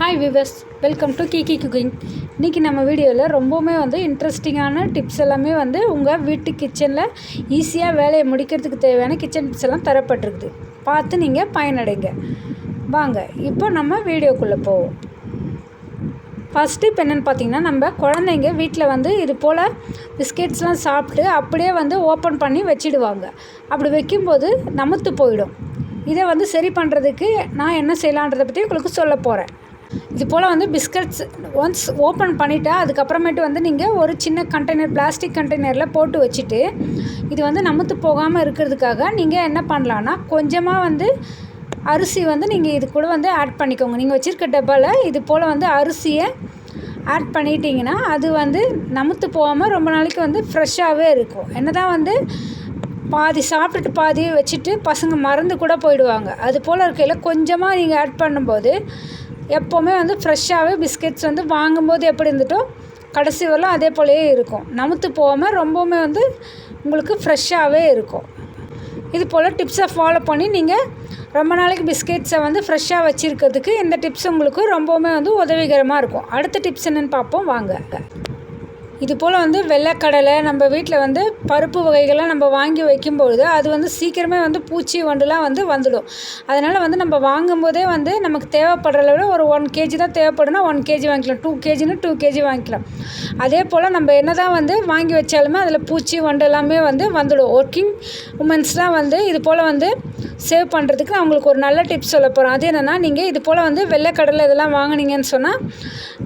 Hi viewers welcome to Kiki cooking இன்றைக்கி நம்ம வீடியோவில் ரொம்பவுமே வந்து இன்ட்ரெஸ்டிங்கான டிப்ஸ் எல்லாமே வந்து உங்கள் வீட்டு கிச்சனில் ஈஸியாக வேலையை முடிக்கிறதுக்கு தேவையான கிச்சன் டிப்ஸ் எல்லாம் தரப்பட்டிருக்குது. பார்த்து நீங்கள் பயனடைங்க. வாங்க இப்போ நம்ம வீடியோக்குள்ளே போவோம். ஃபஸ்ட்டு இப்போ என்னென்னு பார்த்தீங்கன்னா நம்ம குழந்தைங்க வீட்டில் வந்து இது போல் பிஸ்கெட்ஸ்லாம் சாப்பிட்டு அப்படியே வந்து ஓப்பன் பண்ணி வச்சிடுவாங்க. அப்படி வைக்கும்போது நமுத்து போயிடும். இதை வந்து சரி பண்ணுறதுக்கு நான் என்ன செய்யலான்றதை பற்றி உங்களுக்கு சொல்ல போகிறேன் இது போல் வந்து பிஸ்கட்ஸ் ஒன்ஸ் ஓப்பன் பண்ணிட்டா அதுக்கப்புறமேட்டு வந்து நீங்கள் ஒரு சின்ன கண்டெய்னர் பிளாஸ்டிக் கண்டெய்னரில் போட்டு வச்சுட்டு இது வந்து நமுத்து போகாமல் இருக்கிறதுக்காக நீங்கள் என்ன பண்ணலான்னா கொஞ்சமாக வந்து அரிசி வந்து நீங்கள் இது கூட வந்து ஆட் பண்ணிக்கோங்க. நீங்கள் வச்சுருக்க டப்பாவில் இது போல் வந்து அரிசியை ஆட் பண்ணிட்டீங்கன்னா அது வந்து நமுத்து போகாமல் ரொம்ப நாளைக்கு வந்து ஃப்ரெஷ்ஷாகவே இருக்கும். என்ன தான் வந்து பாதி சாப்பிட்டுட்டு பாதி வச்சுட்டு பசங்க மறந்து கூட போயிடுவாங்க. அது போல் இருக்கையில் கொஞ்சமாக நீங்கள் ஆட் பண்ணும்போது எப்போவுமே வந்து ஃப்ரெஷ்ஷாகவே பிஸ்கெட்ஸ் வந்து வாங்கும்போது எப்படி இருந்துட்டோ கடைசி வரலாம் அதே போலயே இருக்கும். நமுத்து போகாமல் ரொம்பவுமே வந்து உங்களுக்கு ஃப்ரெஷ்ஷாகவே இருக்கும். இது போல் டிப்ஸை ஃபாலோ பண்ணி நீங்கள் ரொம்ப நாளைக்கு பிஸ்கெட்ஸை வந்து ஃப்ரெஷ்ஷாக வச்சுருக்கிறதுக்கு இந்த டிப்ஸ் உங்களுக்கு ரொம்பவுமே வந்து உதவிகரமாக இருக்கும். அடுத்த டிப்ஸ் என்னென்னு பார்ப்போம். வாங்க. இது போல் வந்து வெள்ளைக்கடலை நம்ம வீட்டில் வந்து பருப்பு வகைகள்லாம் நம்ம வாங்கி வைக்கும்பொழுது அது வந்து சீக்கிரமே வந்து பூச்சி வண்டுலாம் வந்து வந்துடும். அதனால் வந்து நம்ம வாங்கும்போதே வந்து நமக்கு தேவைப்படுறத விட ஒரு ஒன் கேஜி தான் தேவைப்படுனா ஒன் கேஜி வாங்கிக்கலாம். டூ கேஜின்னு டூ கேஜி வாங்கிக்கலாம். அதே போல் நம்ம என்ன தான் வந்து வாங்கி வச்சாலுமே அதில் பூச்சி வண்டு எல்லாமே வந்து வந்துடும். ஒர்க்கிங் உமன்ஸ்லாம் வந்து இது போல் வந்து சேவ் பண்ணுறதுக்கு நான் உங்களுக்கு ஒரு நல்ல டிப்ஸ் சொல்ல போகிறேன் அது என்னென்னா நீங்கள் இது போல் வந்து வெள்ளைக்கடலை இதெல்லாம் வாங்கினீங்கன்னு சொன்னால்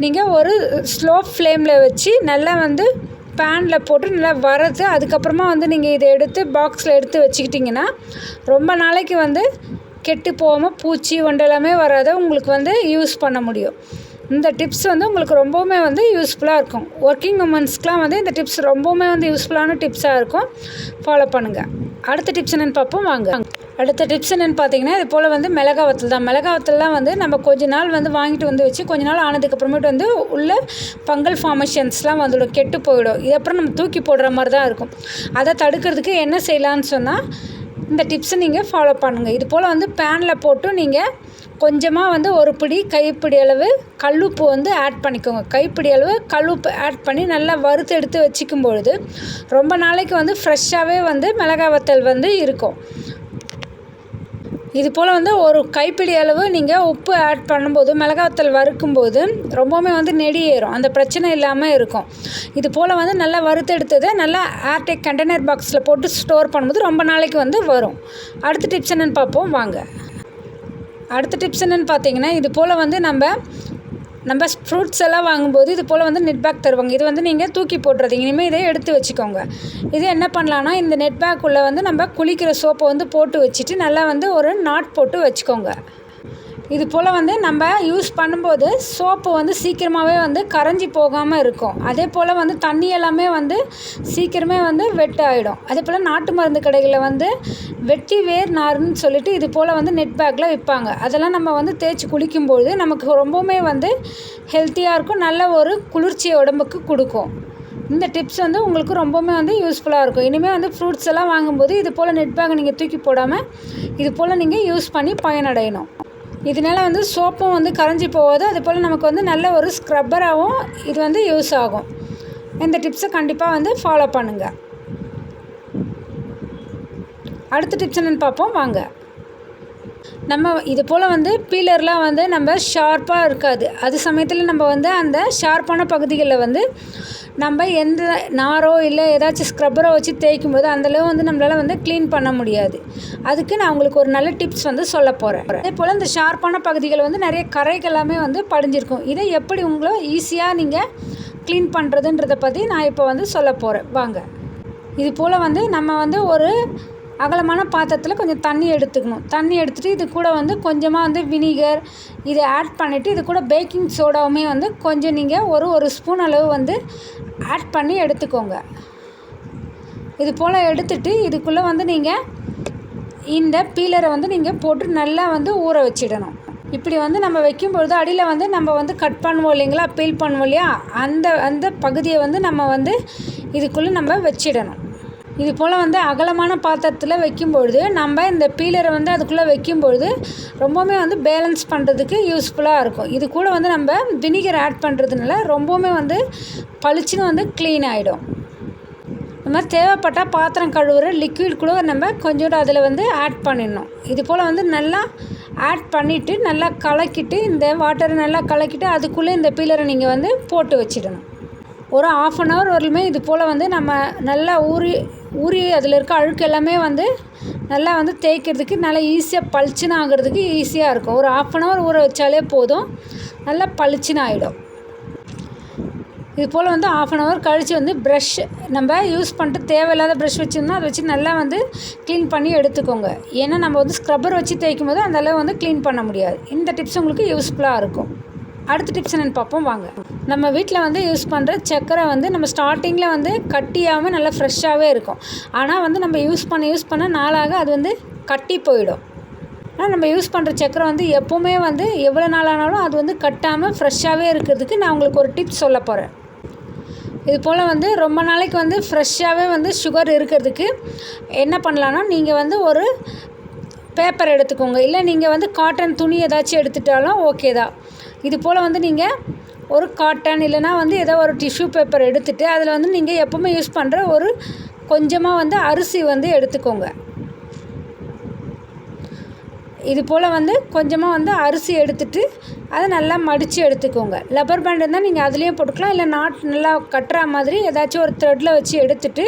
நீங்கள் ஒரு ஸ்லோ ஃப்ளேமில் வச்சு நல்லா வந்து பேனில் போட்டு நல்லா வறுத்து அதுக்கப்புறமா வந்து நீங்கள் இதை எடுத்து பாக்ஸில் எடுத்து வச்சுக்கிட்டிங்கன்னா ரொம்ப நாளைக்கு வந்து கெட்டு போகாமல் பூச்சி வண்டு எல்லாமே வராத உங்களுக்கு வந்து யூஸ் பண்ண முடியும். இந்த டிப்ஸ் வந்து உங்களுக்கு ரொம்பவுமே வந்து யூஸ்ஃபுல்லாக இருக்கும். ஒர்க்கிங் உமன்ஸ்க்கெலாம் வந்து இந்த டிப்ஸ் ரொம்பவுமே வந்து யூஸ்ஃபுல்லான டிப்ஸாக இருக்கும். ஃபாலோ பண்ணுங்கள் அடுத்த டிப்ஸ் என்னென்னு பார்ப்போம். வாங்க. அடுத்த டிப்ஸ் என்னென்னு பார்த்தீங்கன்னா இது போல் வந்து மிளகா வத்தல் தான். மிளகா வத்தல்லாம் வந்து நம்ம கொஞ்ச நாள் வந்து வாங்கிட்டு வந்து வச்சு கொஞ்ச நாள் ஆனதுக்கப்புறமேட்டு வந்து உள்ள பங்கல் ஃபார்மேஷன்ஸ்லாம் வந்துடும். கெட்டு போயிடும். இது அப்புறம் நம்ம தூக்கி போடுற மாதிரி தான் இருக்கும். அதை தடுக்கிறதுக்கு என்ன செய்யலான்னு சொன்னால் இந்த டிப்ஸை நீங்கள் ஃபாலோ பண்ணுங்கள் இது போல் வந்து பேனில் போட்டு நீங்கள் கொஞ்சமாக வந்து ஒரு பிடி கைப்பிடி அளவு கல்லுப்பு வந்து ஆட் பண்ணிக்கோங்க. கைப்பிடி அளவு கல்லுப்பு ஆட் பண்ணி நல்லா வறுத்து எடுத்து வச்சுக்கும் பொழுது ரொம்ப நாளைக்கு வந்து ஃப்ரெஷ்ஷாகவே வந்து மிளகா வத்தல் வந்து இருக்கும். இது போல் வந்து ஒரு கைப்பிடி அளவு நீங்கள் உப்பு ஆட் பண்ணும்போது மிளகாத்தல் வறுக்கும்போது ரொம்பவுமே வந்து நெடி ஏறும். அந்த பிரச்சனை இல்லாமல் இருக்கும். இது போல் வந்து நல்லா வறுத்தெடுத்ததை நல்லா ஏர்டெக் கண்டெய்னர் பாக்ஸில் போட்டு ஸ்டோர் பண்ணும்போது ரொம்ப நாளைக்கு வந்து வரும். அடுத்த டிப்ஸ் என்னென்னு பார்ப்போம். வாங்க. அடுத்த டிப்ஸ் என்னென்னு பார்த்தீங்கன்னா இது போல் வந்து நம்ம நம்ம ஃப்ரூட்ஸ் எல்லாம் வாங்கும்போது இது போல் வந்து நெட் பேக் தருவாங்க. இது வந்து நீங்கள் தூக்கி போட்டுறதீங்க. இனிமேல் இதை எடுத்து வச்சுக்கோங்க. இது என்ன பண்ணலான்னா இந்த நெட் பேக்குள்ளே வந்து நம்ம குளிக்கிற சோப்பை வந்து போட்டு வச்சுட்டு நல்லா வந்து ஒரு நாட் போட்டு வச்சுக்கோங்க. இது போல் வந்து நம்ம யூஸ் பண்ணும்போது சோப்பு வந்து சீக்கிரமாகவே வந்து கரைஞ்சி போகாமல் இருக்கும். அதே போல் வந்து தண்ணி எல்லாமே வந்து சீக்கிரமே வந்து வெட் ஆகிடும் அதே போல் நாட்டு மருந்து கடைகளில் வந்து வெட்டி வேர் நார்னு சொல்லிட்டு இது போல் வந்து நெட் பேக்கில் விற்பாங்க அதெல்லாம் நம்ம வந்து தேய்ச்சி குளிக்கும்பொழுது நமக்கு ரொம்பவுமே வந்து ஹெல்த்தியாக இருக்கும். நல்ல ஒரு குளிர்ச்சியை உடம்புக்கு கொடுக்கும். இந்த டிப்ஸ் வந்து உங்களுக்கு ரொம்பவுமே வந்து யூஸ்ஃபுல்லாக இருக்கும். இனிமேல் வந்து ஃப்ரூட்ஸ் எல்லாம் வாங்கும்போது இது போல் நெட் பேக் நீங்கள் தூக்கி போடாமல் இது போல் நீங்கள் யூஸ் பண்ணி பயனடையணும். இதனால் வந்து சோப்பும் வந்து கரைஞ்சி போகாது. அது போல் நமக்கு வந்து நல்ல ஒரு ஸ்க்ரப்பராகவும் இது வந்து யூஸ் ஆகும். இந்த டிப்ஸை கண்டிப்பாக வந்து ஃபாலோ பண்ணுங்கள் அடுத்த டிப்ஸ் என்னென்னு பார்ப்போம். வாங்க. நம்ம இது போல் வந்து பீலர்லாம் வந்து நம்ம ஷார்ப்பாக இருக்காது. அது சமயத்தில் நம்ம வந்து அந்த ஷார்ப்பான பகுதிகளில் வந்து நம்ம எந்த நாரோ இல்லை ஏதாச்சும் ஸ்க்ரப்பரோ வச்சு தேய்க்கும் போது அந்தளவு வந்து நம்மளால் வந்து க்ளீன் பண்ண முடியாது. அதுக்கு நான் உங்களுக்கு ஒரு நல்ல டிப்ஸ் வந்து சொல்ல போகிறேன் அதே போல் இந்த ஷார்ப்பான பகுதிகள் வந்து நிறைய கரைகள் எல்லாமே வந்து படிஞ்சிருக்கும். இதை எப்படி உங்களை ஈஸியாக நீங்கள் க்ளீன் பண்ணுறதுன்றதை பற்றி நான் இப்போ வந்து சொல்ல போகிறேன் வாங்க. இது போல் வந்து நம்ம வந்து ஒரு அகலமான பாத்திரத்தில் கொஞ்சம் தண்ணி எடுத்துக்கணும். தண்ணி எடுத்துகிட்டு இது கூட வந்து கொஞ்சமாக வந்து வினிகர் இதை ஆட் பண்ணிவிட்டு இது கூட பேக்கிங் சோடாவுமே வந்து கொஞ்சம் நீங்கள் ஒரு ஒரு ஸ்பூன் அளவு வந்து ஆட் பண்ணி எடுத்துக்கோங்க. இது போல் எடுத்துட்டு இதுக்குள்ளே வந்து நீங்கள் இந்த பீலரை வந்து நீங்கள் போட்டு நல்லா வந்து ஊற வச்சிடணும். இப்படி வந்து நம்ம வைக்கும்பொழுது அடியில் வந்து நம்ம வந்து கட் பண்ணுவோம் இல்லைங்களா? பீல் பண்ணுவோம் இல்லையா? அந்த அந்த பகுதியை வந்து நம்ம வந்து இதுக்குள்ளே நம்ம வச்சிடணும். இது போல் வந்து அகலமான பாத்திரத்தில் வைக்கும்பொழுது நம்ம இந்த பீலரை வந்து அதுக்குள்ளே வைக்கும்பொழுது ரொம்பவுமே வந்து பேலன்ஸ் பண்ணுறதுக்கு யூஸ்ஃபுல்லாக இருக்கும். இது கூட வந்து நம்ம வினிகர் ஆட் பண்ணுறதுனால ரொம்பவுமே வந்து பளிச்சுன்னு வந்து க்ளீன் ஆகிடும் இந்த மாதிரி தேவைப்பட்டால் பாத்திரம் கழுவுற லிக்விட் கூட நம்ம கொஞ்சோண்டு அதில் வந்து ஆட் பண்ணிடணும். இது போல் வந்து நல்லா ஆட் பண்ணிவிட்டு நல்லா கலக்கிட்டு இந்த வாட்டரை நல்லா கலக்கிட்டு அதுக்குள்ளே இந்த பீலரை நீங்கள் வந்து போட்டு வச்சிடணும். ஒரு ஆஃப் அன் ஹவர் வரலுமே இது போல் வந்து நம்ம நல்லா ஊறி ஊறி அதில் இருக்க அழுக்கு எல்லாமே வந்து நல்லா வந்து தேய்க்கிறதுக்கு நல்லா ஈஸியாக பளிச்சுன்னு ஆகிறதுக்கு ஈஸியாக இருக்கும். ஒரு ஆஃப் அன் ஹவர் ஊற வச்சாலே போதும். நல்லா பளிச்சுன்னு ஆகிடும் இது போல் வந்து ஆஃப் அன் ஹவர் கழித்து வந்து ப்ரஷ் நம்ம யூஸ் பண்ணிட்டு தேவையில்லாத ப்ரஷ் வச்சுருந்தோம். அதை வச்சு நல்லா வந்து க்ளீன் பண்ணி எடுத்துக்கோங்க. ஏன்னா நம்ம வந்து ஸ்க்ரப்பர் வச்சு தேய்க்கும் போது அந்த அளவு வந்து க்ளீன் பண்ண முடியாது. இந்த டிப்ஸ் உங்களுக்கு யூஸ்ஃபுல்லாக இருக்கும். அடுத்த டிப்ஸ் என்னென்னு பார்ப்போம் வாங்க. நம்ம வீட்டில் வந்து யூஸ் பண்ணுற சக்கரை வந்து நம்ம ஸ்டார்டிங்கில் வந்து கட்டியாமல் நல்லா ஃப்ரெஷ்ஷாகவே இருக்கும். ஆனால் வந்து நம்ம யூஸ் பண்ண யூஸ் பண்ண நாளாக அது வந்து கட்டி போயிடும். ஆனால் நம்ம யூஸ் பண்ணுற சக்கரை வந்து எப்போவுமே வந்து எவ்வளோ நாள் ஆனாலும் அது வந்து கட்டாமல் ஃப்ரெஷ்ஷாகவே இருக்கிறதுக்கு நான் உங்களுக்கு ஒரு டிப்ஸ் சொல்ல போகிறேன் இது போல் வந்து ரொம்ப நாளைக்கு வந்து ஃப்ரெஷ்ஷாகவே வந்து சுகர் இருக்கிறதுக்கு என்ன பண்ணலான்னா நீங்கள் வந்து ஒரு பேப்பர் எடுத்துக்கோங்க. இல்லை நீங்கள் வந்து காட்டன் துணி ஏதாச்சும் எடுத்துட்டாலும் ஓகே தான். இது போல் வந்து நீங்கள் ஒரு காட்டன் இல்லைனா வந்து ஏதோ ஒரு டிஷ்யூ பேப்பர் எடுத்துகிட்டு அதில் வந்து நீங்கள் எப்போவுமே யூஸ் பண்ணுற ஒரு கொஞ்சமாக வந்து அரிசி வந்து எடுத்துக்கோங்க. இது போல் வந்து கொஞ்சமாக வந்து அரிசி எடுத்துட்டு அதை நல்லா மடித்து எடுத்துக்கோங்க. லப்பர் பேண்ட் இருந்தால் நீங்கள் அதுலேயும் போட்டுக்கலாம். இல்லை நாட் நல்லா கட்டுற மாதிரி ஏதாச்சும் ஒரு த்ரெட்டில் வச்சு எடுத்துட்டு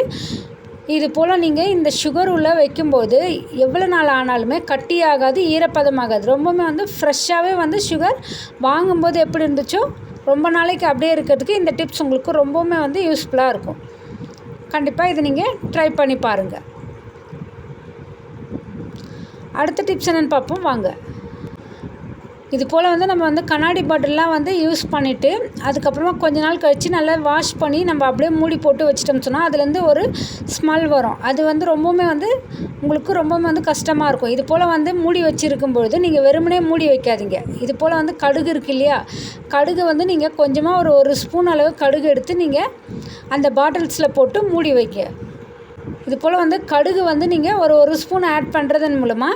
இது போல் நீங்கள் இந்த சுகர் உள்ளே வைக்கும்போது எவ்வளோ நாள் ஆனாலுமே கட்டி ஆகாது ஈரப்பதம் ஆகாது ரொம்பவுமே வந்து ஃப்ரெஷ்ஷாகவே வந்து சுகர் வாங்கும்போது எப்படி இருந்துச்சோ ரொம்ப நாளைக்கு அப்படியே இருக்கிறதுக்கு இந்த டிப்ஸ் உங்களுக்கு ரொம்பவுமே வந்து யூஸ்ஃபுல்லாக இருக்கும். கண்டிப்பாக இதை நீங்கள் ட்ரை பண்ணி பாருங்கள் அடுத்த டிப்ஸ் என்னென்னு பார்ப்போம். வாங்க. இது போல் வந்து நம்ம வந்து கண்ணாடி பாட்டிலெலாம் வந்து யூஸ் பண்ணிவிட்டு அதுக்கப்புறமா கொஞ்ச நாள் கழித்து நல்லா வாஷ் பண்ணி நம்ம அப்படியே மூடி போட்டு வச்சிட்டோம்னு சொன்னால் அதுலேருந்து ஒரு ஸ்மெல் வரும். அது வந்து ரொம்பவுமே வந்து உங்களுக்கு ரொம்பவுமே வந்து கஷ்டமாக இருக்கும். இது போல் வந்து மூடி வச்சுருக்கும் பொழுது நீங்கள் வெறுமனே மூடி வைக்காதீங்க. இது போல் வந்து கடுகு இருக்குது இல்லையா? கடுகு வந்து நீங்கள் கொஞ்சமாக ஒரு ஒரு ஸ்பூன் அளவு கடுகு எடுத்து நீங்கள் அந்த பாட்டில்ஸில் போட்டு மூடி வைக்க இது போல் வந்து கடுகு வந்து நீங்கள் ஒரு ஒரு ஸ்பூன் ஆட் பண்ணுறதன் மூலமாக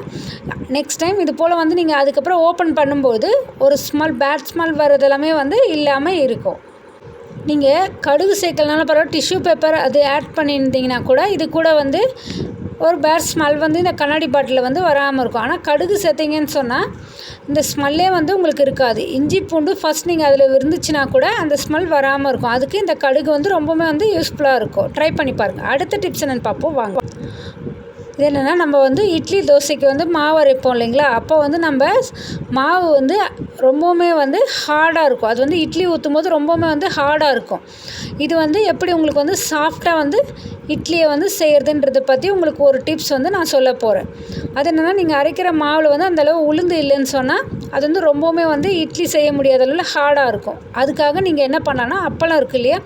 நெக்ஸ்ட் டைம் இது போல் வந்து நீங்கள் அதுக்கப்புறம் ஓப்பன் பண்ணும்போது ஒரு ஸ்மெல் பேட் ஸ்மெல் வர்றது எல்லாமே வந்து இல்லாமல் இருக்கும். நீங்கள் கடுகு சேர்க்கலனாலும் பரவாயில்ல டிஷ்யூ பேப்பர் அது ஆட் பண்ணியிருந்தீங்கன்னா கூட இது கூட வந்து ஒரு பேட் ஸ்மெல் வந்து இந்த கண்ணாடி பாட்டிலில் வந்து வராமல் இருக்கும். ஆனால் கடுகு சேர்த்திங்கன்னு சொன்னால் இந்த ஸ்மெல்லே வந்து உங்களுக்கு இருக்காது. இஞ்சி பூண்டு ஃபஸ்ட் நீங்கள் அதில் இருந்துச்சுன்னா கூட அந்த ஸ்மெல் வராமல் இருக்கும். அதுக்கு இந்த கடுகு வந்து ரொம்பவுமே வந்து யூஸ்ஃபுல்லாக இருக்கும். ட்ரை பண்ணி பாருங்கள் அடுத்த டிப்ஸ் என்னென்னு பார்ப்போம். வாங்க. இது என்னென்னா நம்ம வந்து இட்லி தோசைக்கு வந்து மாவு அரைப்போம் இல்லைங்களா? அப்போ வந்து நம்ம மாவு வந்து ரொம்பவுமே வந்து ஹார்டாக இருக்கும். அது வந்து இட்லி ஊற்றும் போது ரொம்பவுமே வந்து ஹார்டாக இருக்கும். இது வந்து எப்படி உங்களுக்கு வந்து சாஃப்டாக வந்து இட்லியை வந்து செய்கிறதுன்றதை பற்றி உங்களுக்கு ஒரு டிப்ஸ் வந்து நான் சொல்ல போகிறேன் அது என்னென்னா நீங்கள் அரைக்கிற மாவில் வந்து அந்தளவு உளுந்து இல்லைன்னு சொன்னால் அது வந்து ரொம்பவுமே வந்து இட்லி செய்ய முடியாத அளவில் ஹார்டாக இருக்கும். அதுக்காக நீங்கள் என்ன பண்ணலான்னா அப்பளம் இருக்கு இல்லையா?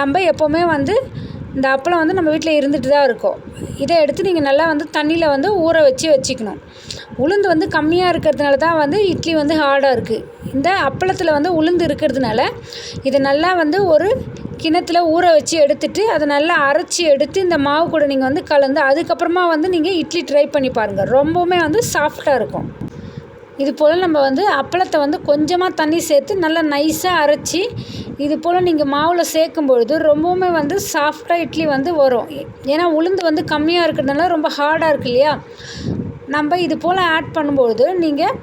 நம்ம எப்போவுமே வந்து இந்த அப்பளம் வந்து நம்ம வீட்டில் இருந்துட்டு தான் இருக்கும். இதை எடுத்து நீங்கள் நல்லா வந்து தண்ணியில் வந்து ஊற வச்சு வச்சுக்கணும். உளுந்து வந்து கம்மியாக இருக்கிறதுனால தான் வந்து இட்லி வந்து ஹார்டாக இருக்குது இந்த அப்பளத்தில் வந்து உளுந்து இருக்கிறதுனால இதை நல்லா வந்து ஒரு கிணத்துல ஊற வச்சு எடுத்துட்டு அதை நல்லா அரைச்சி எடுத்து இந்த மாவு கூட நீங்கள் வந்து கலந்து அதுக்கப்புறமா வந்து நீங்கள் இட்லி ட்ரை பண்ணி பாருங்கள் ரொம்பவுமே வந்து சாஃப்டாக இருக்கும். இது போல் நம்ம வந்து அப்பளத்தை வந்து கொஞ்சமாக தண்ணி சேர்த்து நல்லா நைஸாக அரைச்சி இது போல் நீங்கள் மாவில் சேர்க்கும் பொழுது ரொம்பவுமே வந்து சாஃப்டாக இட்லி வந்து வரும். ஏன்னா உளுந்து வந்து கம்மியாக இருக்கிறதுனால ரொம்ப ஹார்டாக இருக்கு இல்லையா? நம்ம இது போல் ஆட் பண்ணும்பொழுது நீங்கள்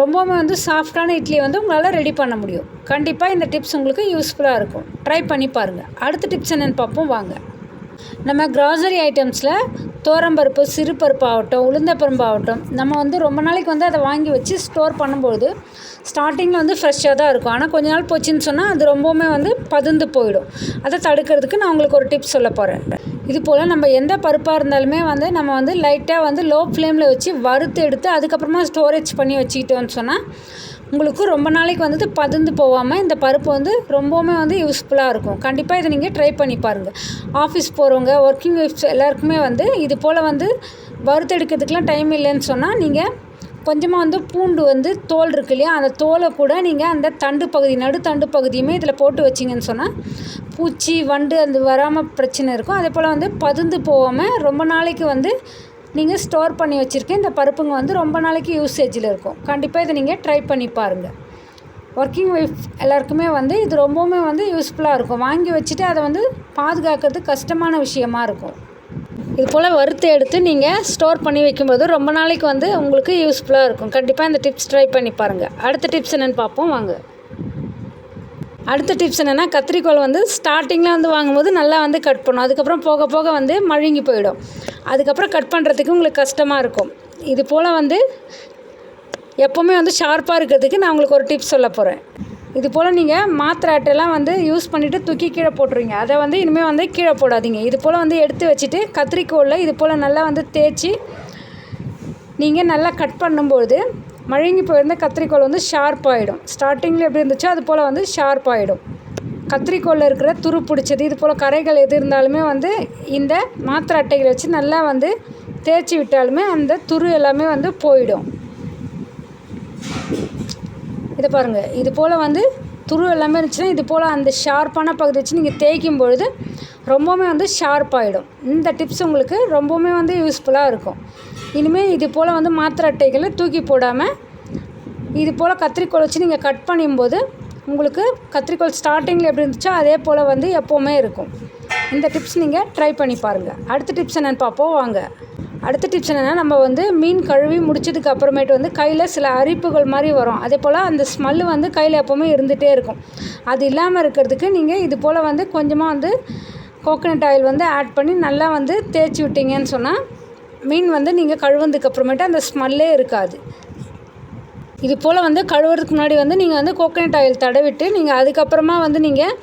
ரொம்பவுமே வந்து சாஃப்டான இட்லியை வந்து உங்களால் ரெடி பண்ண முடியும். கண்டிப்பாக இந்த டிப்ஸ் உங்களுக்கு யூஸ்ஃபுல்லாக இருக்கும். ட்ரை பண்ணி பாருங்கள் அடுத்த டிப்ஸ் என்னென்னு பார்ப்போம். வாங்க. நம்ம க்ராசரி ஐட்டம்ஸில் தோரம்பருப்பு சிறுபருப்பு ஆகட்டும் உளுந்தப்பருப்பு ஆகட்டும் நம்ம வந்து ரொம்ப நாளைக்கு வந்து அதை வாங்கி வச்சு ஸ்டோர் பண்ணும்போது ஸ்டார்டிங்கில் வந்து ஃப்ரெஷ்ஷாக தான் இருக்கும். ஆனால் கொஞ்ச நாள் போச்சுன்னு சொன்னால் அது ரொம்பவுமே வந்து பதுந்து போயிடும். அதை தடுக்கிறதுக்கு நான் உங்களுக்கு ஒரு டிப்ஸ் சொல்ல போகிறேன் இது போல் நம்ம எந்த பருப்பாக இருந்தாலுமே வந்து நம்ம வந்து லைட்டாக வந்து லோ ஃப்ளேமில் வச்சு வறுத்து எடுத்து அதுக்கப்புறமா ஸ்டோரேஜ் பண்ணி வச்சுக்கிட்டோன்னு சொன்னால் உங்களுக்கு ரொம்ப நாளைக்கு வந்துட்டு பதுந்து போகாமல் இந்த பருப்பு வந்து ரொம்பவுமே வந்து யூஸ்ஃபுல்லாக இருக்கும். கண்டிப்பாக இதை நீங்கள் ட்ரை பண்ணி பாருங்கள் ஆஃபீஸ் போகிறவங்க ஒர்க்கிங் ஒய்ஃப்ஸ் எல்லாருக்குமே வந்து இது போல் வந்து வறுத்தெடுக்கிறதுக்கெலாம் டைம் இல்லைன்னு சொன்னால் நீங்கள் கொஞ்சமாக வந்து பூண்டு வந்து தோல் இருக்கு இல்லையா அந்த தோலை கூட நீங்கள் அந்த தண்டு பகுதி நடு தண்டு பகுதியுமே இதில் போட்டு வச்சிங்கன்னு சொன்னால் பூச்சி வண்டு அந்த வராமல் பிரச்சனை இருக்கும். அதே போல் வந்து பதுந்து போகாமல் ரொம்ப நாளைக்கு வந்து நீங்கள் ஸ்டோர் பண்ணி வச்சுருக்கேன் இந்த பருப்புங்க வந்து ரொம்ப நாளைக்கு யூசேஜில் இருக்கும். கண்டிப்பாக இதை நீங்கள் ட்ரை பண்ணி பாருங்கள் ஒர்க்கிங் ஒய்ஃப் எல்லாருக்குமே வந்து இது ரொம்பவுமே வந்து யூஸ்ஃபுல்லாக இருக்கும். வாங்கி வச்சுட்டு அதை வந்து பாதுகாக்கிறது கஷ்டமான விஷயமா இருக்கும். இது போல் வறுத்து எடுத்து நீங்கள் ஸ்டோர் பண்ணி வைக்கும்போது ரொம்ப நாளைக்கு வந்து உங்களுக்கு யூஸ்ஃபுல்லாக இருக்கும். கண்டிப்பாக இந்த டிப்ஸ் ட்ரை பண்ணி பாருங்கள் அடுத்த டிப்ஸ் என்னென்னு பார்ப்போம். வாங்க. அடுத்த டிப்ஸ் என்னென்னா கத்திரிக்கோல் வந்து ஸ்டார்டிங்கில் வந்து வாங்கும்போது நல்லா வந்து கட் பண்ணும் அதுக்கப்புறம் போக போக வந்து மழுங்கி போயிடும். அதுக்கப்புறம் கட் பண்ணுறதுக்கு உங்களுக்கு கஷ்டமாக இருக்கும். இது போல் வந்து எப்போவுமே வந்து ஷார்ப்பாக இருக்கிறதுக்கு நான் உங்களுக்கு ஒரு டிப்ஸ் சொல்ல போகிறேன் இது போல் நீங்கள் மாத்திரை அட்டையெல்லாம் வந்து யூஸ் பண்ணிவிட்டு தூக்கி கீழே போட்டுருவீங்க அதை வந்து இனிமேல் வந்து கீழே போடாதீங்க. இது போல் வந்து எடுத்து வச்சுட்டு கத்திரிக்கோலில் இது போல் நல்லா வந்து தேய்ச்சி நீங்கள் நல்லா கட் பண்ணும்போது மழுங்கி போயிருந்த கத்திரிக்கோல் வந்து ஷார்ப் ஆகிடும் ஸ்டார்டிங்கில் எப்படி இருந்துச்சோ அது போல் வந்து ஷார்ப் ஆகிடும் கத்திரிக்கோலில் இருக்கிற துரு பிடிச்சது. இது போல் கரைகள் எது இருந்தாலுமே வந்து இந்த மாத்திரை அட்டைகளை வச்சு நல்லா வந்து தேய்ச்சி விட்டாலுமே அந்த துரு எல்லாமே வந்து போயிடும். இதை பாருங்கள் இது போல் வந்து துரு எல்லாமே இருந்துச்சுன்னா இது போல் அந்த ஷார்ப்பான பகுதி வச்சு நீங்கள் தேய்க்கும் பொழுது ரொம்பவுமே வந்து ஷார்ப்பாகிடும் இந்த டிப்ஸ் உங்களுக்கு ரொம்பவுமே வந்து யூஸ்ஃபுல்லாக இருக்கும். இனிமேல் இது போல் வந்து மாத்திரை அட்டைகளை தூக்கி போடாமல் இது போல் கத்திரிக்கோல் வச்சு நீங்கள் கட் பண்ணும்போது உங்களுக்கு கத்திரிக்கோல் ஸ்டார்டிங்கில் எப்படி இருந்துச்சோ அதே போல் வந்து எப்போவுமே இருக்கும். இந்த டிப்ஸ் நீங்கள் ட்ரை பண்ணி பாருங்கள் அடுத்த டிப்ஸ் என்னென்னு பார்ப்போம். வாங்க. அடுத்த டிப்ஸ் என்னென்னா நம்ம வந்து மீன் கழுவி முடிச்சதுக்கு அப்புறமேட்டு வந்து கையில் சில அரிப்புகள் மாதிரி வரும். அதே போல் அந்த ஸ்மெல்லு வந்து கையில் எப்போவுமே இருந்துகிட்டே இருக்கும். அது இல்லாமல் இருக்கிறதுக்கு நீங்கள் இது போல் வந்து கொஞ்சமாக வந்து கோகனட் ஆயில் வந்து ஆட் பண்ணி நல்லா வந்து தேய்ச்சி விட்டீங்கன்னு சொன்னால் மீன் வந்து நீங்கள் கழுவுனதுக்கு அப்புறமேட்டு அந்த ஸ்மெல்லே இருக்காது. இது போல் வந்து கழுவுறதுக்கு முன்னாடி வந்து நீங்கள் வந்து கோகனட் ஆயில் தடவிட்டு நீங்கள் அதுக்கப்புறமா வந்து நீங்கள்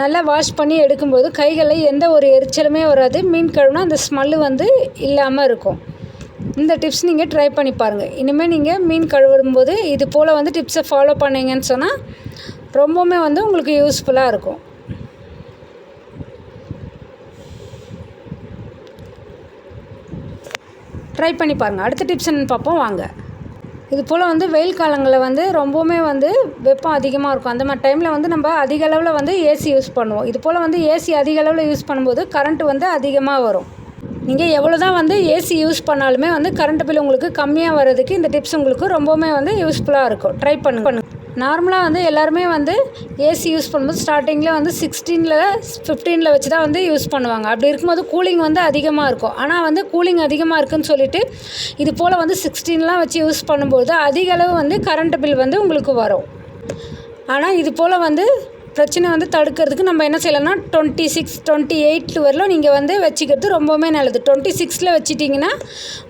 நல்லா வாஷ் பண்ணி எடுக்கும்போது கைகளில் எந்த ஒரு எரிச்சலுமே வராது. மீன் கழுவுனா அந்த ஸ்மெல்லு வந்து இல்லாமல் இருக்கும். இந்த டிப்ஸ் நீங்கள் ட்ரை பண்ணி பாருங்கள் இனிமேல் நீங்கள் மீன் கழுவும்போது இது போல் வந்து டிப்ஸை ஃபாலோ பண்ணீங்கன்னு சொன்னால் ரொம்பவுமே வந்து உங்களுக்கு யூஸ்ஃபுல்லாக இருக்கும். ட்ரை பண்ணி பாருங்கள் அடுத்த டிப்ஸ் என்னென்னு பார்ப்போம். வாங்க. இது போல் வந்து வெயில் காலங்களில் வந்து ரொம்பவுமே வந்து வெப்பம் அதிகமாக இருக்கும். அந்த மாதிரி டைமில் வந்து நம்ம அதிக அளவில் வந்து ஏசி யூஸ் பண்ணுவோம். இது போல் வந்து ஏசி அதிக அளவில் யூஸ் பண்ணும்போது கரண்ட் வந்து அதிகமாக வரும். நீங்கள் எவ்வளோ தான் வந்து ஏசி யூஸ் பண்ணாலுமே வந்து கரண்ட் பில் உங்களுக்கு கம்மியாக வர்றதுக்கு இந்த டிப்ஸ் உங்களுக்கு ரொம்பவுமே வந்து யூஸ்ஃபுல்லாக இருக்கும். ட்ரை பண்ணு பண்ணு நார்மலாக வந்து எல்லாருமே வந்து ஏசி யூஸ் பண்ணும்போது ஸ்டார்டிங்கில் வந்து சிக்ஸ்டீனில் ஃபிஃப்டீனில் வச்சு தான் வந்து யூஸ் பண்ணுவாங்க. அப்படி இருக்கும்போது கூலிங் வந்து அதிகமாக இருக்கும். ஆனால் வந்து கூலிங் அதிகமாக இருக்குன்னு சொல்லிட்டு இது போல் வந்து சிக்ஸ்டீன்லாம் வச்சு யூஸ் பண்ணும்போது அதிக அளவு வந்து கரண்ட் பில் வந்து உங்களுக்கு வரும். ஆனால் இது போல் வந்து பிரச்சனை வந்து தடுக்கிறதுக்கு நம்ம என்ன செய்யலாம்னா டுவெண்ட்டி சிக்ஸ் டுவெண்ட்டி எயிட் வரலும் நீங்கள் வந்து வச்சுக்கிறது ரொம்பவுமே நல்லது. டுவெண்ட்டி சிக்ஸில் வச்சிட்டிங்கன்னா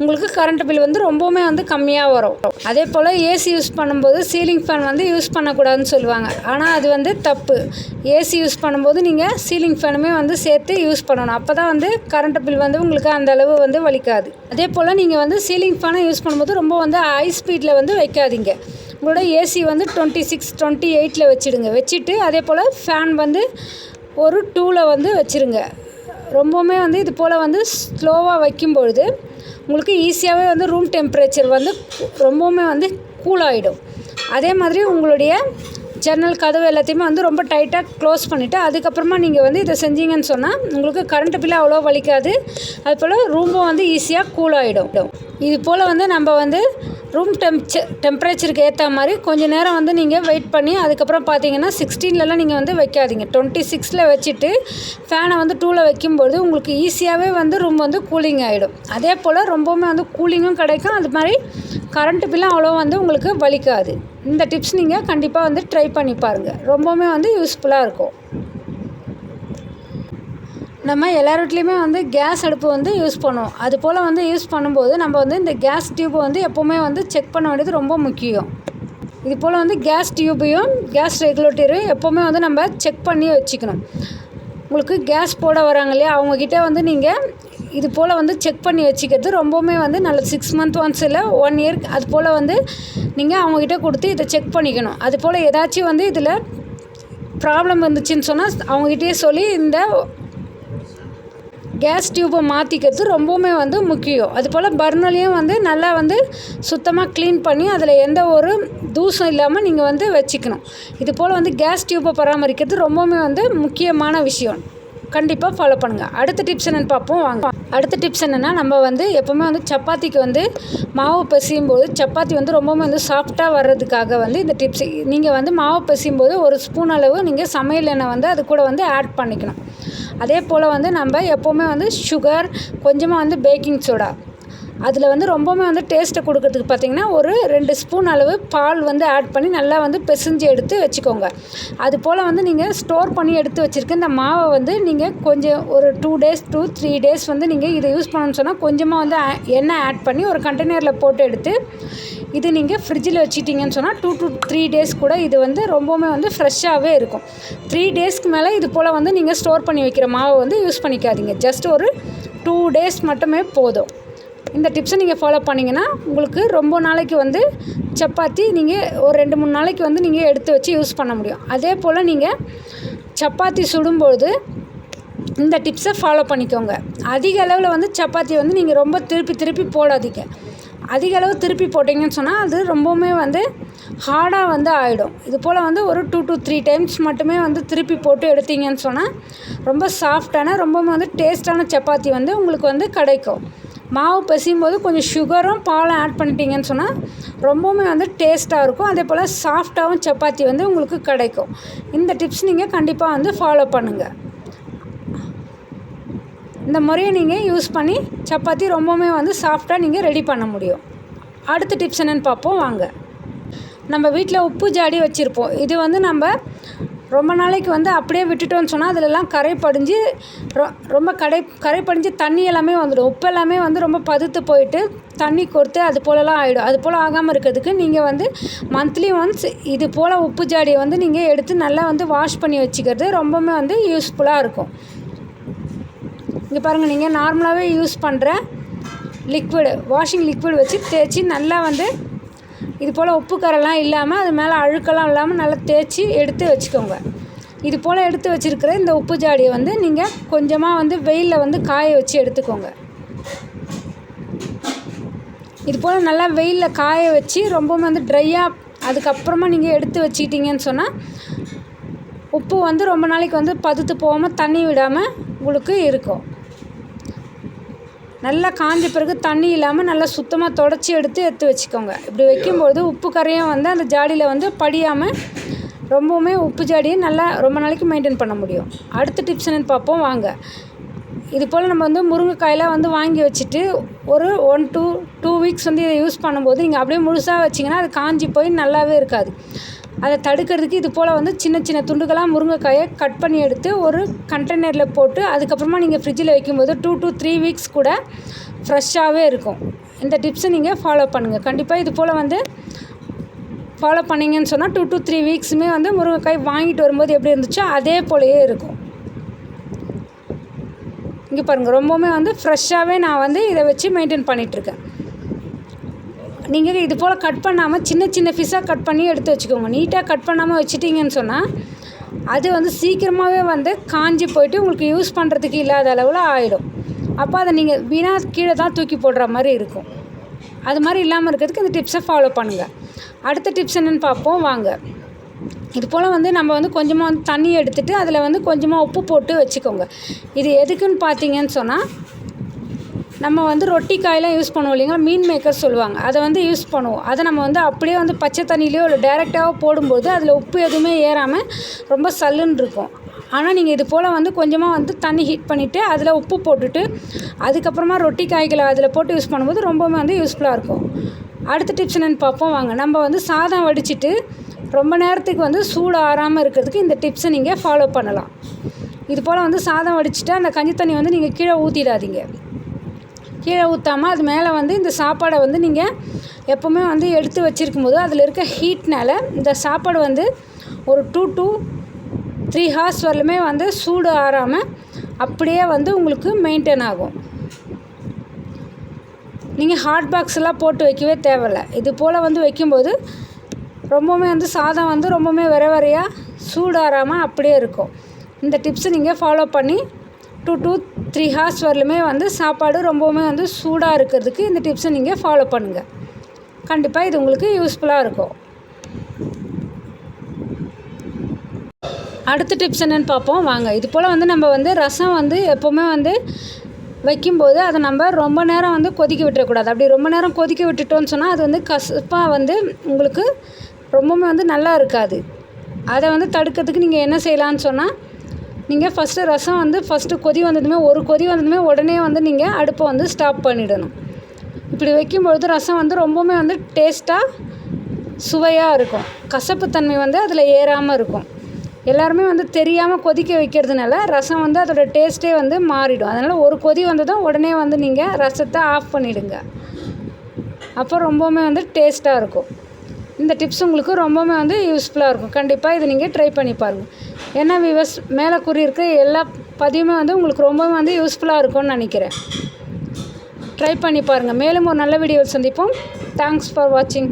உங்களுக்கு கரண்ட் பில் வந்து ரொம்பவுமே வந்து கம்மியாக வரும். அதே போல் ஏசி யூஸ் பண்ணும்போது சீலிங் ஃபேன் வந்து யூஸ் பண்ணக்கூடாதுன்னு சொல்லுவாங்க. ஆனால் அது வந்து தப்பு. ஏசி யூஸ் பண்ணும்போது நீங்கள் சீலிங் ஃபேனுமே வந்து சேர்த்து யூஸ் பண்ணணும். அப்போ தான் வந்து கரண்ட் பில் வந்து உங்களுக்கு அந்த அளவு வந்து வலிக்காது. அதே போல் நீங்கள் வந்து சீலிங் ஃபேனை யூஸ் பண்ணும்போது ரொம்ப வந்து ஹை ஸ்பீடில் வந்து வைக்காதீங்க. உங்களோட ஏசி வந்து டுவெண்ட்டி சிக்ஸ் டுவெண்ட்டி எயிட்டில் வச்சுடுங்க. வச்சுட்டு அதே போல் ஃபேன் வந்து ஒரு டூவில் வந்து வச்சுருங்க. ரொம்பவுமே வந்து இது போல் வந்து ஸ்லோவாக வைக்கும்பொழுது உங்களுக்கு ஈஸியாகவே வந்து ரூம் டெம்பரேச்சர் வந்து ரொம்பவுமே வந்து கூல் ஆகிடும் அதே மாதிரி உங்களுடைய ஜன்னல் கதவு எல்லாத்தையுமே வந்து ரொம்ப டைட்டாக க்ளோஸ் பண்ணிவிட்டு அதுக்கப்புறமா நீங்கள் வந்து இதை செஞ்சீங்கன்னு சொன்னால் உங்களுக்கு கரண்ட் பில்லு அவ்வளோ வலிக்காது. அது போல் ரூமும் வந்து ஈஸியாக கூல் ஆகிடும் இது போல் வந்து நம்ம வந்து ரூம் டெம்ச்ச டெம்பரேச்சருக்கு ஏற்ற மாதிரி கொஞ்சம் நேரம் வந்து நீங்கள் வெயிட் பண்ணி அதுக்கப்புறம் பார்த்தீங்கன்னா சிக்ஸ்டீன்லலாம் நீங்கள் வந்து வைக்காதீங்க. டுவெண்ட்டி சிக்ஸில் வச்சுட்டு ஃபேனை வந்து டூவில் வைக்கும்போது உங்களுக்கு ஈஸியாகவே வந்து ரூம் வந்து கூலிங் ஆகிடும் அதே போல் ரொம்பவுமே வந்து கூலிங்கும் கிடைக்கும். அது மாதிரி கரண்ட்டு பில்லும் அவ்வளோ வந்து உங்களுக்கு வலிக்காது. இந்த டிப்ஸ் நீங்கள் கண்டிப்பாக வந்து ட்ரை பண்ணி பாருங்கள் ரொம்பவுமே வந்து யூஸ்ஃபுல்லாக இருக்கும். நம்ம எல்லார் வீட்லேயுமே வந்து கேஸ் அடுப்பு வந்து யூஸ் பண்ணுவோம். அது போல் வந்து யூஸ் பண்ணும்போது நம்ம வந்து இந்த கேஸ் டியூப்பை வந்து எப்போவுமே வந்து செக் பண்ண வேண்டியது ரொம்ப முக்கியம். இது போல் வந்து கேஸ் டியூப்பையும் கேஸ் ரெகுலேட்டரையும் எப்போவுமே வந்து நம்ம செக் பண்ணி வச்சுக்கணும். உங்களுக்கு கேஸ் போட வராங்க இல்லையா? அவங்கக்கிட்ட வந்து நீங்கள் இது போல் வந்து செக் பண்ணி வச்சுக்கிறது ரொம்பவுமே வந்து நல்ல சிக்ஸ் மந்த் ஒன்ஸ் இல்லை ஒன் இயர் அது போல் வந்து நீங்கள் அவங்கக்கிட்ட கொடுத்து இதை செக் பண்ணிக்கணும். அது போல் ஏதாச்சும் வந்து இதில் ப்ராப்ளம் வந்துச்சுன்னு சொன்னால் அவங்ககிட்டயே சொல்லி இந்த கேஸ் டியூப்பை மாற்றிக்கிறது ரொம்பவுமே வந்து முக்கியம். அதுபோல் பர்னர்லேயும் வந்து நல்லா வந்து சுத்தமாக க்ளீன் பண்ணி அதில் எந்த ஒரு தூசம் இல்லாமல் நீங்கள் வந்து வச்சுக்கணும். இது போல் வந்து கேஸ் டியூப்பை பராமரிக்கிறது ரொம்பவுமே வந்து முக்கியமான விஷயம். கண்டிப்பாக ஃபாலோ பண்ணுங்கள் அடுத்த டிப்ஸ் என்னென்னு பார்ப்போம் வாங்க. அடுத்த டிப்ஸ் என்னென்னா நம்ம வந்து எப்போவுமே வந்து சப்பாத்திக்கு வந்து மாவு பிசையும் போது சப்பாத்தி வந்து ரொம்பவுமே வந்து சாஃப்டாக வர்றதுக்காக வந்து இந்த டிப்ஸ் நீங்கள் வந்து மாவு பிசையும் போது ஒரு ஸ்பூன் அளவு நீங்கள் சமையல் எண்ணெய் வந்து அது கூட வந்து ஆட் பண்ணிக்கணும். அதே போல் வந்து நம்ம எப்போவுமே வந்து சுகர் கொஞ்சமாக வந்து பேக்கிங் சோடா அதில் வந்து ரொம்பவுமே வந்து டேஸ்ட்டை கொடுக்கறதுக்கு பார்த்திங்கன்னா ஒரு ரெண்டு ஸ்பூன் அளவு பால் வந்து ஆட் பண்ணி நல்லா வந்து பிசைஞ்சு எடுத்து வச்சுக்கோங்க. அது போல் வந்து நீங்கள் ஸ்டோர் பண்ணி எடுத்து வச்சுருக்க இந்த மாவை வந்து நீங்கள் கொஞ்சம் ஒரு two days two three days வந்து நீங்கள் இதை யூஸ் பண்ணணும்னு சொன்னால் கொஞ்சமாக வந்து எண்ணெய் ஆட் பண்ணி ஒரு கண்டெய்னரில் போட்டு எடுத்து இது நீங்கள் ஃப்ரிட்ஜில் வச்சுட்டிங்கன்னு சொன்னால் டூ டு த்ரீ டேஸ் கூட இது வந்து ரொம்பவுமே வந்து ஃப்ரெஷ்ஷாகவே இருக்கும். த்ரீ டேஸ்க்கு மேலே இது போல் வந்து நீங்கள் ஸ்டோர் பண்ணி வைக்கிற மாவை வந்து யூஸ் பண்ணிக்காதீங்க. ஜஸ்ட் ஒரு டூ டேஸ் மட்டுமே போதும். இந்த டிப்ஸை நீங்கள் ஃபாலோ பண்ணிங்கன்னா உங்களுக்கு ரொம்ப நாளைக்கு வந்து சப்பாத்தி நீங்கள் ஒரு ரெண்டு மூணு நாளைக்கு வந்து நீங்கள் எடுத்து வச்சு யூஸ் பண்ண முடியும். அதே போல் நீங்கள் சப்பாத்தி சுடும்போது இந்த டிப்ஸை ஃபாலோ பண்ணிக்கோங்க. அதிக அளவில் வந்து சப்பாத்தி வந்து நீங்கள் ரொம்ப திருப்பி திருப்பி போடாதீங்க. அதிக அளவு திருப்பி போட்டிங்கன்னு சொன்னால் அது ரொம்பவுமே வந்து ஹார்டாக வந்து ஆகிடும் இது போல் வந்து ஒரு டூ டு த்ரீ டைம்ஸ் மட்டுமே வந்து திருப்பி போட்டு எடுத்தீங்கன்னு சொன்னால் ரொம்ப சாஃப்டான ரொம்பவுமே வந்து டேஸ்டான சப்பாத்தி வந்து உங்களுக்கு வந்து கிடைக்கும். மாவு பிசையும் போது கொஞ்சம் சுகரும் பாலும் ஆட் பண்ணிட்டீங்கன்னு சொன்னால் ரொம்பவுமே வந்து டேஸ்ட்டாக இருக்கும். அதே போல் சாஃப்டாகவும் சப்பாத்தி வந்து உங்களுக்கு கிடைக்கும். இந்த டிப்ஸ் நீங்கள் கண்டிப்பாக வந்து ஃபாலோ பண்ணுங்கள் இந்த முறையை நீங்கள் யூஸ் பண்ணி சப்பாத்தி ரொம்பவுமே வந்து சாஃப்டாக நீங்கள் ரெடி பண்ண முடியும். அடுத்த டிப்ஸ் என்னென்னு பார்ப்போம். வாங்க. நம்ம வீட்டில் உப்பு ஜாடி வச்சுருப்போம். இது வந்து நம்ம ரொம்ப நாளைக்கு வந்து அப்படியே விட்டுட்டோம்னு சொன்னால் அதிலெல்லாம் கரை படிஞ்சு ரொ ரொம்ப கடை கரை படிஞ்சு தண்ணி எல்லாமே வந்துடும். உப்பு எல்லாமே வந்து ரொம்ப பதுத்து போயிட்டு தண்ணி கொடுத்து அது போலலாம் ஆகிடும் அது போல் ஆகாமல் இருக்கிறதுக்கு நீங்கள் வந்து மந்த்லி ஒன்ஸ் இது போல் உப்பு ஜாடியை வந்து நீங்கள் எடுத்து நல்லா வந்து வாஷ் பண்ணி வச்சுக்கிறது ரொம்பவுமே வந்து யூஸ்ஃபுல்லாக இருக்கும். இங்கே பாருங்கள் நீங்கள் நார்மலாகவே யூஸ் பண்ணுற லிக்விடு வாஷிங் லிக்விட் வச்சு தேய்ச்சி நல்லா வந்து இது போல் உப்புக்கரெல்லாம் இல்லாமல் அது மேலே அழுக்கெல்லாம் இல்லாமல் நல்லா தேய்ச்சி எடுத்து வச்சுக்கோங்க. இது போல் எடுத்து வச்சுருக்கிற இந்த உப்பு ஜாடியை வந்து நீங்கள் கொஞ்சமாக வந்து வெயிலில் வந்து காய வச்சு எடுத்துக்கோங்க. இது போல் நல்லா வெயிலில் காய வச்சு ரொம்பவும் வந்து ட்ரையாக அதுக்கப்புறமா நீங்கள் எடுத்து வச்சுக்கிட்டீங்கன்னு சொன்னால் உப்பு வந்து ரொம்ப நாளைக்கு வந்து பதுத்து போகாமல் தண்ணி விடாமல் உங்களுக்கு இருக்கும். நல்லா காஞ்ச பிறகு தண்ணி இல்லாமல் நல்லா சுத்தமாக தொடச்சி எடுத்து எடுத்து வச்சுக்கோங்க. இப்படி வைக்கும்போது உப்பு கரையும் வந்து அந்த ஜாடியில் வந்து படியாமல் ரொம்பவுமே உப்பு ஜாடியை நல்லா ரொம்ப நாளைக்கு மெயின்டைன் பண்ண முடியும். அடுத்த டிப்ஸ் என்னென்னு பார்ப்போம் வாங்க. இது போல் நம்ம வந்து முருங்கைக்காயெல்லாம் வந்து வாங்கி வச்சுட்டு ஒரு ஒன் டூ டூ வீக்ஸ் வந்து இதை யூஸ் பண்ணும்போது நீங்கள் அப்படியே முழுசாக வச்சிங்கன்னா அது காஞ்சி போய் நல்லாவே இருக்காது. அதை தடுக்கிறதுக்கு இது போல் வந்து சின்ன சின்ன துண்டுகளாக முருங்கைக்காயை கட் பண்ணி எடுத்து ஒரு கண்டெய்னரில் போட்டு அதுக்கப்புறமா நீங்கள் ஃப்ரிட்ஜில் வைக்கும்போது டூ டு த்ரீ வீக்ஸ் கூட ஃப்ரெஷ்ஷாகவே இருக்கும். இந்த டிப்ஸை நீங்கள் ஃபாலோ பண்ணுங்கள் கண்டிப்பாக இது போல் வந்து ஃபாலோ பண்ணீங்கன்னு சொன்னால் டூ டு த்ரீ வீக்ஸுமே வந்து முருங்கைக்காய் வாங்கிட்டு வரும்போது எப்படி இருந்துச்சோ அதே போலயே இருக்கும். இங்கே பாருங்கள் ரொம்பவுமே வந்து ஃப்ரெஷ்ஷாகவே நான் வந்து இதை வச்சு மெயின்டைன் பண்ணிகிட்ருக்கேன் நீங்கள் இது போல் கட் பண்ணாமல் சின்ன சின்ன ஃபிஷ்ஷாக கட் பண்ணி எடுத்து வச்சுக்கோங்க. நீட்டாக கட் பண்ணாமல் வச்சுட்டிங்கன்னு சொன்னால் அது வந்து சீக்கிரமாகவே வந்து காஞ்சி போயிட்டு உங்களுக்கு யூஸ் பண்ணுறதுக்கு இல்லாத அளவில் ஆகிடும் அப்போ அதை நீங்கள் வீணாக கீழே தான் தூக்கி போடுற மாதிரி இருக்கும். அது மாதிரி இல்லாமல் இருக்கிறதுக்கு இந்த டிப்ஸை ஃபாலோ பண்ணுங்கள் அடுத்த டிப்ஸ் என்னென்னு பார்ப்போம். வாங்க. இது போல் வந்து நம்ம வந்து கொஞ்சமாக வந்து தண்ணி எடுத்துகிட்டு அதில் வந்து கொஞ்சமாக உப்பு போட்டு வச்சுக்கோங்க. இது எதுக்குன்னு பார்த்தீங்கன்னு சொன்னால் நம்ம வந்து ரொட்டி காயெலாம் யூஸ் பண்ணுவோம் இல்லைங்களா? மீன் மேக்கர் சொல்லுவாங்க. அதை வந்து யூஸ் பண்ணுவோம். அதை நம்ம வந்து அப்படியே வந்து பச்சை தண்ணியிலையோ இல்லை டேரெக்டாகவோ போடும்போது அதில் உப்பு எதுவுமே ஏறாமல் ரொம்ப சல்லுன்னு இருக்கும். ஆனால் நீங்கள் இது போல் வந்து கொஞ்சமாக வந்து தண்ணி ஹீட் பண்ணிவிட்டு அதில் உப்பு போட்டுட்டு அதுக்கப்புறமா ரொட்டி காய்களை அதில் போட்டு யூஸ் பண்ணும்போது ரொம்பவுமே வந்து யூஸ்ஃபுல்லாக இருக்கும். அடுத்த டிப்ஸ் என்னென்னு பார்ப்போம். வாங்க. நம்ம வந்து சாதம் வடிச்சிட்டு ரொம்ப நேரத்துக்கு வந்து சூடு ஆறாமல் இருக்கிறதுக்கு இந்த டிப்ஸை நீங்கள் ஃபாலோ பண்ணலாம். இது போல் வந்து சாதம் வடிச்சிட்டு அந்த கஞ்சி தண்ணி வந்து நீங்கள் கீழே ஊற்றிடாதீங்க கீழே ஊற்றாமல் அது மேலே வந்து இந்த சாப்பாடை வந்து நீங்கள் எப்போவுமே வந்து எடுத்து வச்சுருக்கும் போது அதில் இருக்க ஹீட்னால் இந்த சாப்பாடு வந்து ஒரு டூ டூ த்ரீ ஹார்ஸ் வரலுமே வந்து சூடு ஆறாமல் அப்படியே வந்து உங்களுக்கு மெயின்டைன் ஆகும். நீங்கள் ஹாட் பாக்ஸ் எல்லாம் போட்டு வைக்கவே தேவையில்லை. இது போல் வந்து வைக்கும்போது ரொம்பவுமே வந்து சாதம் வந்து ரொம்பவுமே வர வரையாக சூடாராமல் அப்படியே இருக்கும். இந்த டிப்ஸை நீங்கள் ஃபாலோ பண்ணி டூ டூ த்ரீ ஹார்ஸ் வரலுமே வந்து சாப்பாடு ரொம்பவுமே வந்து சூடாக இருக்கிறதுக்கு இந்த டிப்ஸை நீங்கள் ஃபாலோ பண்ணுங்கள் கண்டிப்பாக இது உங்களுக்கு யூஸ்ஃபுல்லாக இருக்கும். அடுத்த டிப்ஸ் என்னென்னு பார்ப்போம். வாங்க. இது போல் வந்து நம்ம வந்து ரசம் வந்து எப்போவுமே வந்து வைக்கும்போது அதை நம்ம ரொம்ப நேரம் வந்து கொதிக்க விட்டுறக்கூடாது. அப்படி ரொம்ப நேரம் கொதிக்க விட்டுட்டோம்னு சொன்னால் அது வந்து கசப்பாக வந்து உங்களுக்கு ரொம்பவுமே வந்து நல்லா இருக்காது. அதை வந்து தடுக்கிறதுக்கு நீங்கள் என்ன செய்யலான்னு சொன்னால் நீங்கள் ஃபஸ்ட்டு ரசம் வந்து ஃபஸ்ட்டு கொதி வந்ததுமே ஒரு கொதி வந்ததுமே உடனே வந்து நீங்கள் அடுப்பை வந்து ஸ்டாப் பண்ணிடணும். இப்படி வைக்கும்பொழுது ரசம் வந்து ரொம்பவுமே வந்து டேஸ்ட்டாக சுவையாக இருக்கும். கசப்புத்தன்மை வந்து அதில் ஏறாமல் இருக்கும். எல்லாருமே வந்து தெரியாமல் கொதிக்க வைக்கிறதுனால ரசம் வந்து அதோட டேஸ்ட்டே வந்து மாறிடும். அதனால் ஒரு கொதி வந்ததும் உடனே வந்து நீங்கள் ரசத்தை ஆஃப் பண்ணிவிடுங்க அப்போ ரொம்பவுமே வந்து டேஸ்ட்டாக இருக்கும். இந்த டிப்ஸ் உங்களுக்கு ரொம்பவுமே வந்து யூஸ்ஃபுல்லாக இருக்கும். கண்டிப்பாக இதை நீங்கள் ட்ரை பண்ணி பாருங்கள் ஏன்னா விவஸ் மேலே கூறியிருக்க எல்லா பதிவுமே வந்து உங்களுக்கு ரொம்பவும் வந்து யூஸ்ஃபுல்லாக இருக்கும்னு நினைக்கிறேன். ட்ரை பண்ணி பாருங்கள் மேலும் ஒரு நல்ல வீடியோவில் சந்திப்போம். தேங்க்ஸ் ஃபார் வாட்சிங்